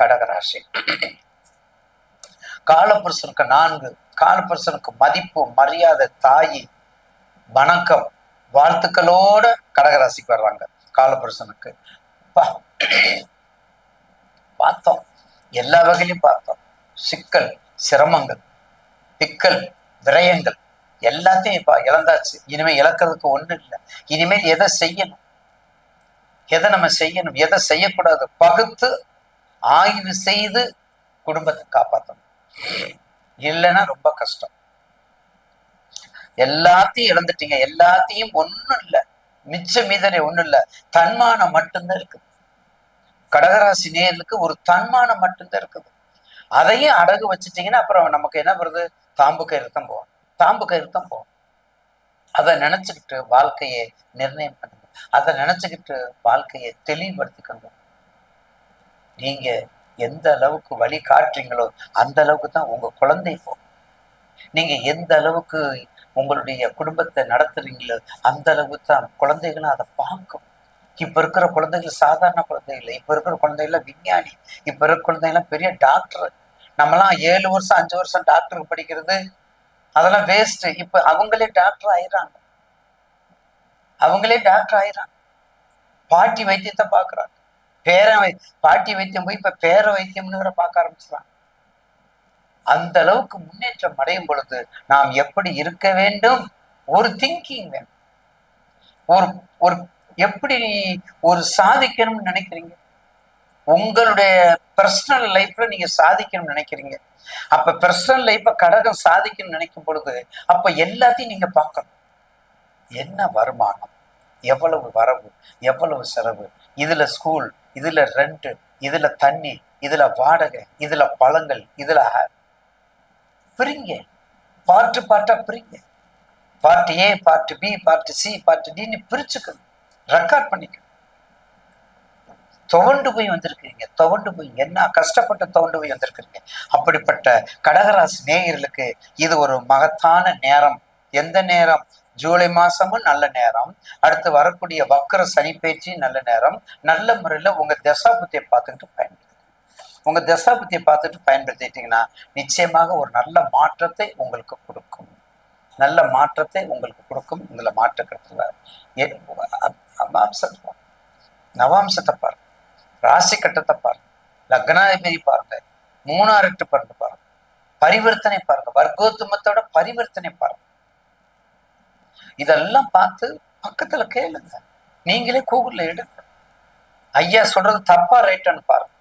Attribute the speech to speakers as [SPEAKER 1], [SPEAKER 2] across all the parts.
[SPEAKER 1] கடகராசி. காலபுருஷனுக்கு நான்கு காலபுருஷனுக்கு மதிப்பு மரியாதை தாய் வணக்கம் வாழ்த்துக்களோட கடகராசிக்கு வர்றாங்க காலபுருஷனுக்கு. பார்த்தோம். எல்லா வகையிலும் பார்த்தோம். சிக்கல் சிரமங்கள் பிக்கல் விரயங்கள் எல்லாத்தையும் இப்ப இழந்தாச்சு. இனிமேல் இழக்கிறதுக்கு ஒண்ணும் இல்லை. இனிமேல் எதை செய்யணும்? எதை நம்ம செய்யணும்? எதை செய்யக்கூடாது? பகுத்து ஆய்வு செய்து குடும்பத்தை காப்பாற்றணும் இல்லைன்னா ரொம்ப கஷ்டம். எல்லாத்தையும் இழந்துட்டீங்க. எல்லாத்தையும் ஒண்ணும் இல்லை. மிச்ச மீதனை ஒண்ணும் இல்லை. தன்மானம் மட்டும்தான் இருக்குது. கடகராசி நேர்களுக்கு ஒரு தன்மானம் மட்டும்தான் இருக்குது. அதையும் அடகு வச்சுட்டீங்கன்னா அப்புறம் நமக்கு என்ன வருது? தாம்பு கயிறு தான் போகும் தாம்பு கயிறு தான் போகும் அதை நினைச்சுக்கிட்டு வாழ்க்கையை நிர்ணயம் பண்ணுங்க. அதை நினைச்சுக்கிட்டு வாழ்க்கையை தெளிவுபடுத்திக்கணும் நீங்க எந்த அளவுக்கு வழி காட்டுறீங்களோ அந்த அளவுக்கு தான் உங்க குழந்தை போகும் நீங்க எந்த அளவுக்கு உங்களுடைய குடும்பத்தை நடத்துறீங்களோ அந்த அளவுக்கு தான் குழந்தைகளும் அதை பார்க்கும். இப்ப இருக்கிற குழந்தைகள் சாதாரண குழந்தைகள் இப்ப இருக்கிற குழந்தைகள்லாம் விஞ்ஞானி. இப்ப இருக்கிற குழந்தைகள்லாம் பெரிய டாக்டர். நம்மலாம் ஏழு வருஷம் அஞ்சு வருஷம் டாக்டருக்கு படிக்கிறது. அதெல்லாம் வேஸ்ட் இப்ப அவங்களே டாக்டர் ஆயிடுறாங்க. அவங்களே டாக்டர் ஆயிடுறாங்க. பாட்டி வைத்தியத்தை பாக்குறாங்க பேர வை பாட்டி வைத்தியம் போய் இப்ப பேர வைத்தியம்னு பார்க்க ஆரம்பிச்சிடலாம் அந்த அளவுக்கு முன்னேற்றம் அடையும் பொழுது நாம் எப்படி இருக்க வேண்டும்? ஒரு திங்கிங் வேணும். ஒரு ஒரு எப்படி ஒரு சாதிக்கணும்னு நினைக்கிறீங்க? உங்களுடைய பர்சனல் லைஃப்ல நீங்க சாதிக்கணும்னு நினைக்கிறீங்க. அப்ப பர்சனல் லைஃப்ப கடகம் சாதிக்கணும்னு நினைக்கும் பொழுது அப்ப எல்லாத்தையும் நீங்க பார்க்கணும். என்ன வருமானம்? எவ்வளவு வரவு? எவ்வளவு செலவு? இதுல ஸ்கூல் இதுல ரெண்ட் இதுல தண்ணி இதுல வாடகை இதுல பழங்கள் இதுல பிரிங்க. பாட்டு பாட்டா பிரிங்க. Part A part B part C part டின்னு பிரிச்சுக்கணும். ரெக்கார்ட் பண்ணிக்கணும். துவண்டு போய் வந்திருக்கிறீங்க. துவண்டு போய் என்ன கஷ்டப்பட்டு துவண்டு போய் வந்திருக்கிறீங்க? அப்படிப்பட்ட கடகராசி நேயர்களுக்கு இது ஒரு மகத்தான நேரம். எந்த நேரம்? ஜூலை மாசமும் நல்ல நேரம். அடுத்து வரக்கூடிய வக்கர சனி பயிற்சி நல்ல நேரம். நல்ல முறையில் உங்க தசாபுத்தியை பார்த்துக்கிட்டு பயன்படுத்து உங்க தசாபுத்தியை பார்த்துட்டு பயன்படுத்திட்டீங்கன்னா நிச்சயமாக ஒரு நல்ல மாற்றத்தை உங்களுக்கு கொடுக்கும். நல்ல மாற்றத்தை உங்களுக்கு கொடுக்கும். இதுல மாற்ற கருத்துல நவாம்சத்தை பாருங்க. ராசி கட்டத்தை பாருங்க. லக்னாதிபதி பாருங்க. மூணாறு எட்டு பாருங்க பாருங்க. பரிவர்த்தனை பாருங்க. வர்க்கோத்துமத்தோட பரிவர்த்தனை பாருங்க. இதெல்லாம் பார்த்து பக்கத்துல கேளுங்க. நீங்களே கூகுள்ல எடுங்க. ஐயா சொல்றது தப்பா ரைட்டான்னு பாருங்க.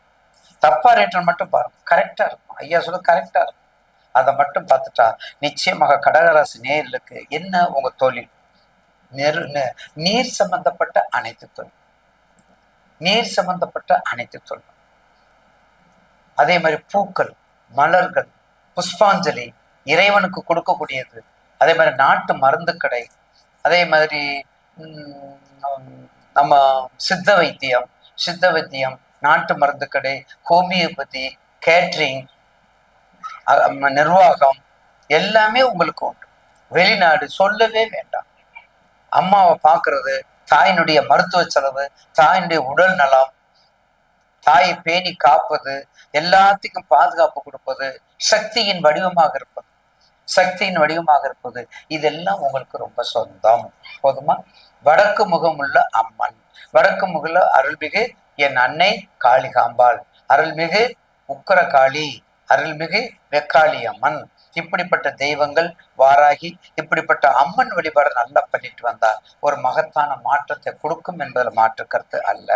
[SPEAKER 1] தப்பா ரைட்டான்னு மட்டும் பாருங்க. கரெக்டா இருக்கும். ஐயா சொல்றது கரெக்டா இருக்கும். அதை மட்டும் பார்த்துட்டா நிச்சயமாக கடகராசி நேர்களுக்கு என்ன உங்க தொழில் நெரு நீர் சம்பந்தப்பட்ட அனைத்து தொழில். நீர் சம்பந்தப்பட்ட அனைத்து தொழில். அதே மாதிரி பூக்கள் மலர்கள் புஷ்பாஞ்சலி இறைவனுக்கு கொடுக்கக்கூடியது அதே மாதிரி நாட்டு மருந்து கடை அதே மாதிரி நம்ம சித்த வைத்தியம் சித்த வைத்தியம் நாட்டு மருந்து கடை ஹோமியோபதி கேட்ரிங் நிர்வாகம் எல்லாமே உங்களுக்கு உண்டு. வெளிநாடு சொல்லவே வேண்டாம். அம்மாவை பார்க்கறது தாயினுடைய மருத்துவ செலவு தாயினுடைய உடல் நலம் தாயை பேணி காப்பது எல்லாத்துக்கும் பாதுகாப்பு கொடுப்பது சக்தியின் வடிவமாக இருப்பது. சக்தியின் வடிவமாக இருப்பது. இதெல்லாம் உங்களுக்கு ரொம்ப சொந்தம். போதுமா? வடக்கு முகமுள்ள அம்மன். வடக்கு முகல அருள்மிகு என் அன்னை காளிகாம்பாள். அருள்மிகு உக்கர காளி அருள்மிகு வெக்காளி அம்மன். இப்படிப்பட்ட தெய்வங்கள் வாராகி இப்படிப்பட்ட அம்மன் வழிபாடு நல்லா பண்ணிட்டு வந்தா ஒரு மகத்தான மாற்றத்தை கொடுக்கும் என்பதில் மாற்று கருத்து அல்ல.